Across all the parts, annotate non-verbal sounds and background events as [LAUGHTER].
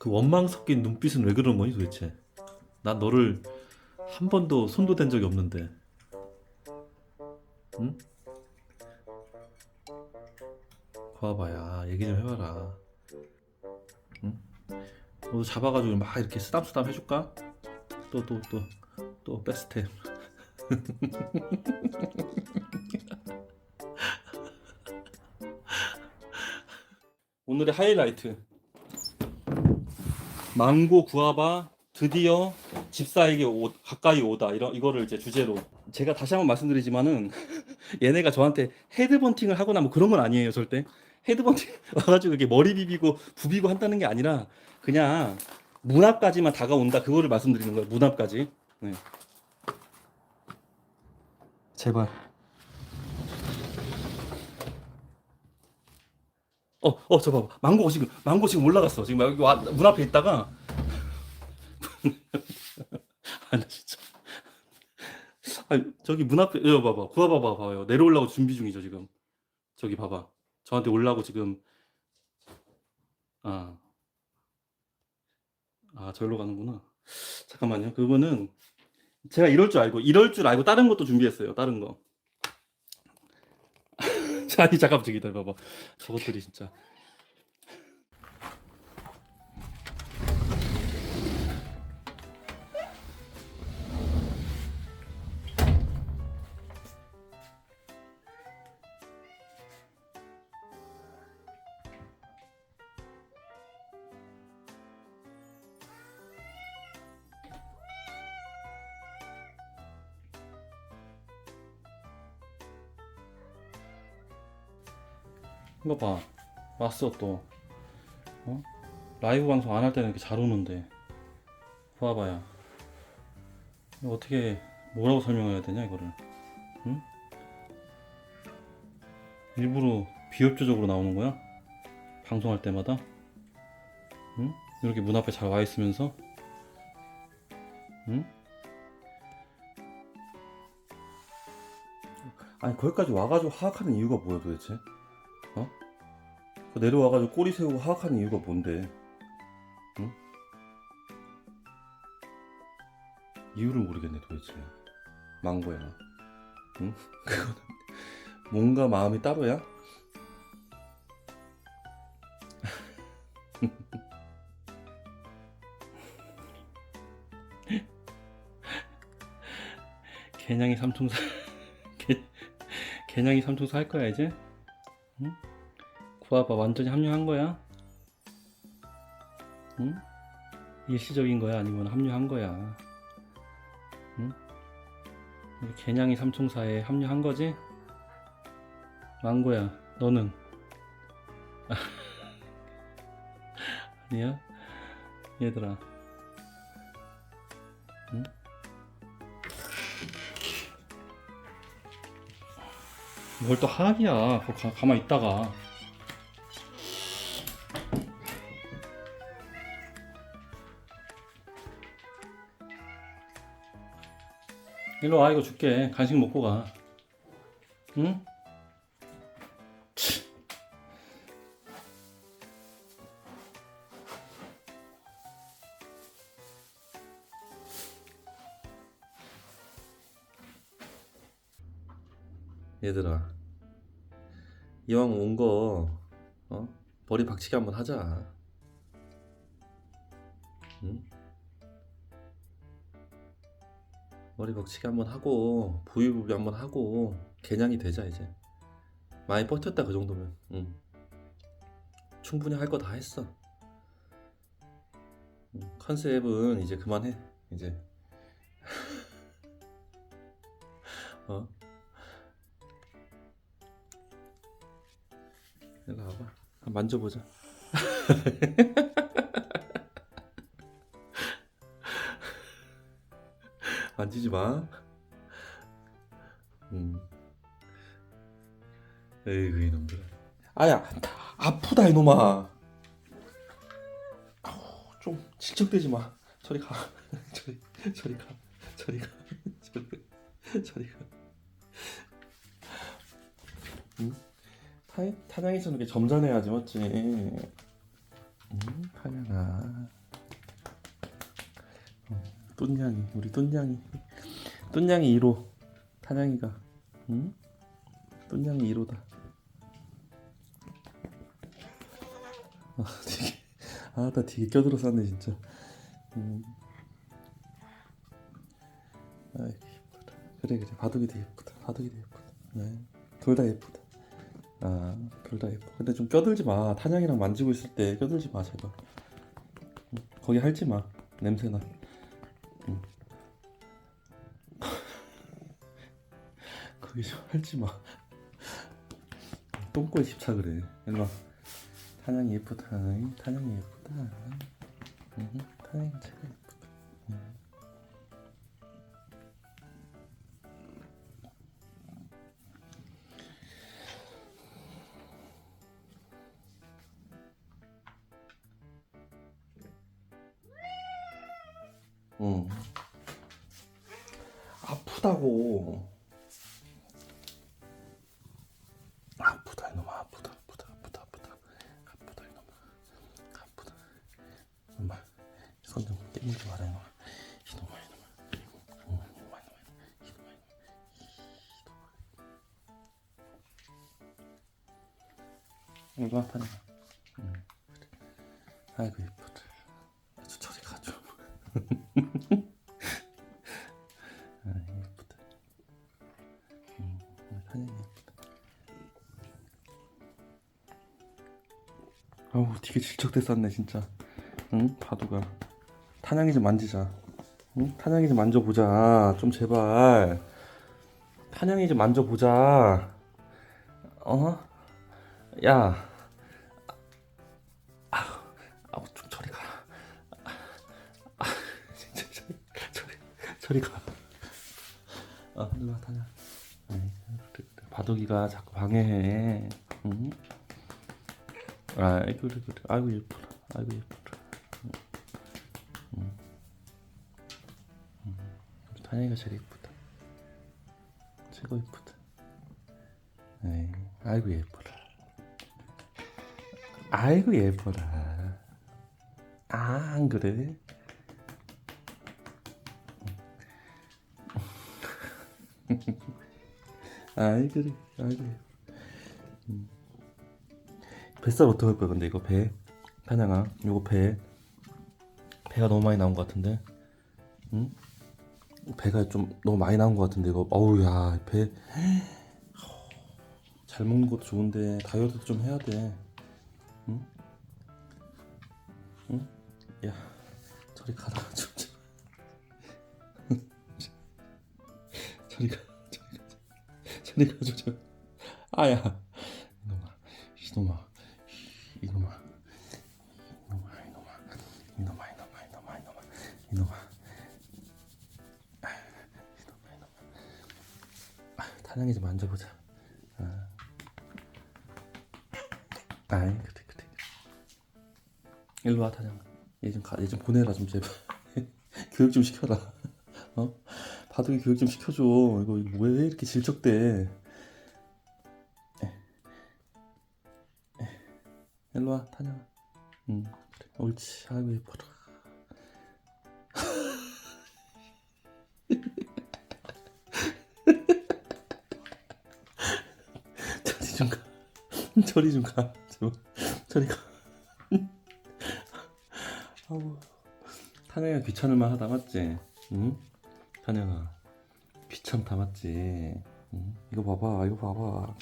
그 원망 섞인 눈빛은 왜 그런 거니 도대체? 난 너를 한 번도 손도 댄 적이 없는데. 응? 봐봐야 얘기 좀 해봐라. 응? 너도 잡아가지고 막 이렇게 쓰담쓰담 해줄까? 또 또 또또 백스텝. 오늘의 하이라이트. 망고 구아바 드디어 집사에게 오- 가까이 오다. 이런 이거를 이제 주제로. 제가 다시 한번 말씀드리지만은 [LAUGHS] 얘네가 저한테 헤드번팅을 하거나 뭐 그런 건 아니에요 절대. 헤드번팅 [LAUGHS] 와가지고 이렇게 머리 비비고 부비고 한다는 게 아니라 그냥 문 앞까지만 다가온다. 그거를 말씀드리는 거예요 문 앞까지. 네. 제발 어, 어, 저 봐봐. 망고 지금, 망고 지금 올라갔어. 지금 여기 와, 문 앞에 있다가. [LAUGHS] 아, 나 진짜. 아, 저기 문 앞에, 여기 봐봐. 구워봐봐, 봐요. 내려오려고 준비 중이죠, 지금. 저기 봐봐. 저한테 올라고 지금. 아. 아, 저기로 가는구나. 잠깐만요. 그거는 제가 이럴 줄 알고, 이럴 줄 알고 다른 것도 준비했어요. 다른 거. 자, 아니, 잠깐만, 저기 기다려봐봐. 저것들이 진짜. 이거 봐. 왔어, 또. 어? 라이브 방송 안 할 때는 이렇게 잘 오는데. 봐봐야. 어떻게, 뭐라고 설명해야 되냐, 이거를. 응? 일부러 비협조적으로 나오는 거야? 방송할 때마다? 응? 이렇게 문 앞에 잘 와 있으면서? 응? 아니, 거기까지 와가지고 하악하는 이유가 뭐야, 도대체? 그 내려와가지고 꼬리 세우고 하악하는 이유가 뭔데? 응? 이유를 모르겠네 도대체. 망고야. 응? [LAUGHS] 그거는 뭔가 마음이 따로야? [LAUGHS] 개냥이 삼총사 [LAUGHS] 개, 개냥이 삼총사 할 거야 이제? 응? 구아바 완전히 합류한 거야? 응? 일시적인 거야? 아니면 합류한 거야? 응? 개냥이 삼총사에 합류한 거지? 망고야, 너는? [LAUGHS] 아니야? 얘들아. 응? 뭘또 하악이야. 그거 가, 가만 있다가. 일로 와 이거 줄게 간식 먹고 가 응? 치. 얘들아 이왕 온거 어? 머리 박치기 한번 하자 응? 머리 박치기 한번 하고 부위부비 한번 하고 개냥이 되자 이제. 많이 버텼다 그 정도면. 응. 충분히 할 거 다 했어. 응, 컨셉은 이제 그만해 이제. [LAUGHS] 어? 일로 와봐. 한번 만져보자 [LAUGHS] 만지지 마. 음. 에이구 이놈들. 아야 아프다 이놈아. 좀 질척대지 마. 저리 가. [LAUGHS] 저리 저리 가. 저리 가. [LAUGHS] 저리 가. 응? 타 이렇게 점잖해야지 맞지? 음, 타냥아. 어, 똠냥이 우리 똠냥이. 똠냥이 1호 타냥이가. 응? 똠냥이 1호다. 아 되게 아나 되게 껴들어 쌌네 진짜. 음. 아이 예쁘다. 그래 그래. 바둑이도 예쁘다. 바둑이도 예쁘다. 네. 둘다 예쁘다. 아 둘 다 예뻐 근데 좀 껴들지 마. 탄양이랑 만지고 있을 때 껴들지 마 제발. 응, 거기 할지 마. 냄새나. 응. [LAUGHS] 거기 좀 할지 마. 똥꼬에 집착을 해. 일로 와 탄양이 예쁘다. 탄양이 예쁘다. 응, 탄양이 제일 예쁘다 응. 응. 아프다고. 아프다 이놈아 아프다 아프다 아프다 아프다 아프다 이놈아 아프다 이놈아 손 좀 깨물지 마라 이놈아 이놈아 이놈아 응, 이놈아 이놈아 이놈아 이놈아 이거 하나 응 아이고 예쁘 되게 질척댔었네 진짜. 응? 바두가 탄양이 좀 만지자. 응? 탄양이 좀 만져보자. 좀 제발. 탄양이 좀 만져보자. 어? 야. 아우 좀 저리 가. 아, 진짜 저리 저리 저리 가. 아, 일로 와 탄양. 바둑이가 자꾸 방해해. 응? 아이 그래 그래 아이고 예쁘라 아이고 예쁘라. 응. 우리 탄양이가 제일 예쁘다 최고 예쁘다 에이, 아이고 예쁘라 아이고 예뻐라 아 안 그래? [LAUGHS] 아이 그래 아이고 예뻐. 음. 뱃살 어떻게 할 거야? 근데 이거 배 탄양아 이거 배. 배가 너무 많이 나온 것 같은데? 응? 배가 좀 너무 많이 나온 것 같은데 이거? 어우 야 배 잘 먹는 것도 좋은데 다이어트도 좀 해야 돼. 응? 응? 야 저리 가라 [LAUGHS] 좀 저리 가 저리 가 저리 가줘 저 아야 이놈아 이놈아 이놈아. 이놈아 이놈아. 이놈아 이놈아 이놈아 이놈아. 이놈아. 아, 이놈아 이놈아. 아, 탄양이 좀 만져보자. 아. 아이 그래 그래. 일로 와 탄양아 얘좀 보내라 좀 제발. [LAUGHS] 교육 좀 시켜라. 어? 바둑이 교육 좀 시켜줘. 이거 왜 이렇게 질척대 그래 옳지 아이고 예뻐라 저리 좀가 저리 좀가 저리 가 아우 탄양아 귀찮을만 하다 맞지? 응? 탄양아 귀찮다 맞지? 응? 이거 봐봐 이거 봐봐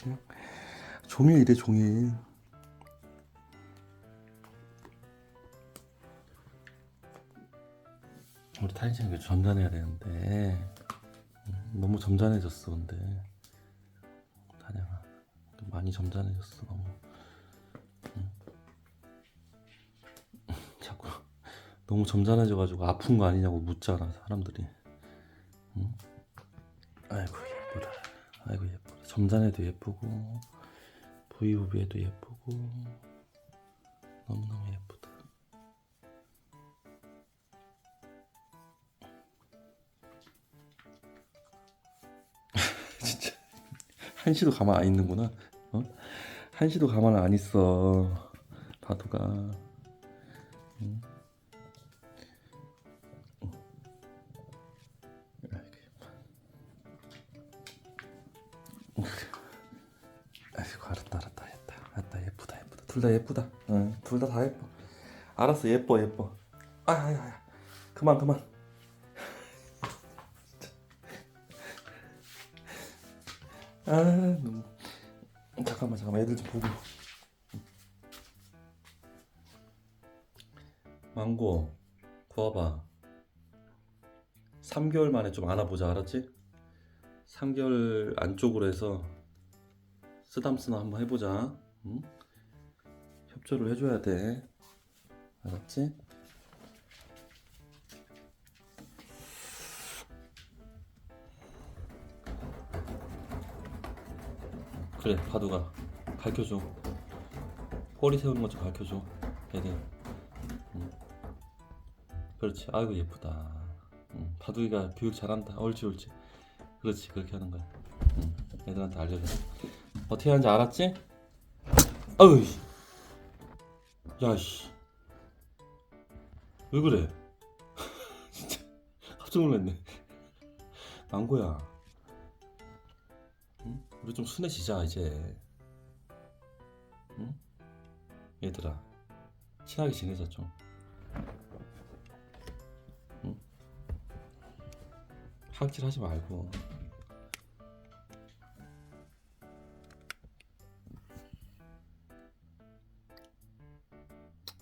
종일 이래 종일 우리 타인 씨는 점잖해야 되는데. 음, 너무 점잖해졌어 근데. 탄양아 많이 점잖해졌어 너무. 응? [LAUGHS] 자꾸 너무 점잖해져가지고 아픈 거 아니냐고 묻잖아 사람들이. 응? 아이고 예쁘다. 아이고 예쁘다. 점잖해도 예쁘고 부위부비에도 예쁘고 너무너무 한시도 가만 안 있는구나. 어? 한시도 가만 안 있어. 바두가. 음. 아이고 알았다 알았다 했다. 알았다 예쁘다 예쁘다. 둘 다 예쁘다. 응 둘 다 다 예뻐. 알았어 예뻐 예뻐. 아야야 그만 그만 아 너무 잠깐만 잠깐만. 애들 좀 보고. 망고 구워봐. 3개월 만에 좀 안아보자. 알았지? 3개월 안쪽으로 해서 쓰담쓰담 한번 해보자. 응? 협조를 해줘야 돼. 알았지? 그래 바두가 가르쳐줘. 꼬리 세우는 것 좀 가르쳐줘. 애들. 응. 그렇지. 아이고 예쁘다. 응. 바두이가 교육 잘한다. 옳지 옳지. 그렇지. 그렇게 하는 거야. 응. 애들한테 알려줘. 어떻게 하는지 알았지? 아유 야씨. 왜 그래? [LAUGHS] 진짜. [LAUGHS] 깜짝 놀랐네. 망고야. 응? 우리 좀 순해지자 이제 응? 얘들아 친하게 지내자 좀 응? 학질하지 말고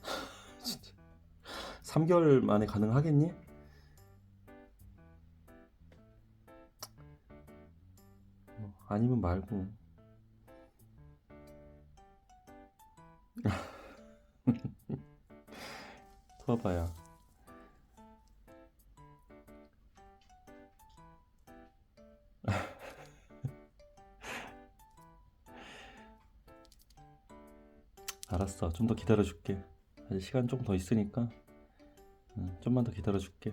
[LAUGHS] 진짜 3개월 만에 가능하겠니? 아니면 말고. [LAUGHS] 도와봐야 [LAUGHS] 알았어. 좀 더 기다려줄게. 아직 시간 좀 더 있으니까. 응, 좀만 더 기다려줄게